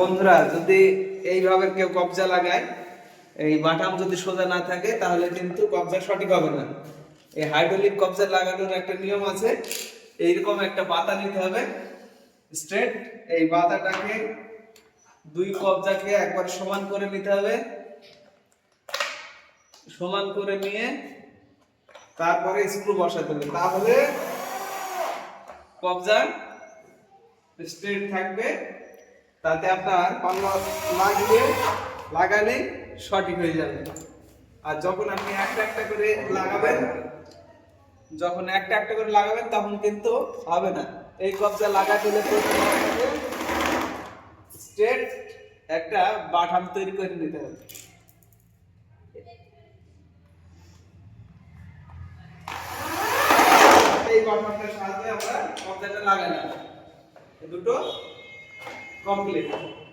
বন্ধুরা, যদি এইভাবে কেউ কবজা লাগায়, এই বাটাম যদি সোজা না থাকে, তাহলে কিন্তু কবজা সঠিক হবে না। এই হাইড্রোলিক কবজা লাগানোর একটা নিয়ম আছে, এইরকম একটা পাতা নিতে হবে স্ট্রেট এই পাতাটাকে দুই কবজাকে একবার সমান করে নিতে হবে, সমান করে নিয়ে তারপরে স্ক্রু বসাতে হবে। তাহলে কবজা স্ট্রেট থাকবে তাতে আপনার পাল্লা লাগিয়ে লাগালে সঠিক হয়ে যাবে। আর যখন আপনি একটা একটা করে লাগাবেন, যখন একটা একটা করে লাগাবেন, তখন কিন্তু হবে না। এই কবজা লাগাতে হলে স্ট্রেট একটা বাটাম তৈরি করে নিতে হবে। এই বাটামটার সাহায্যে আমরা কবজাটা লাগালাম দুটো complete.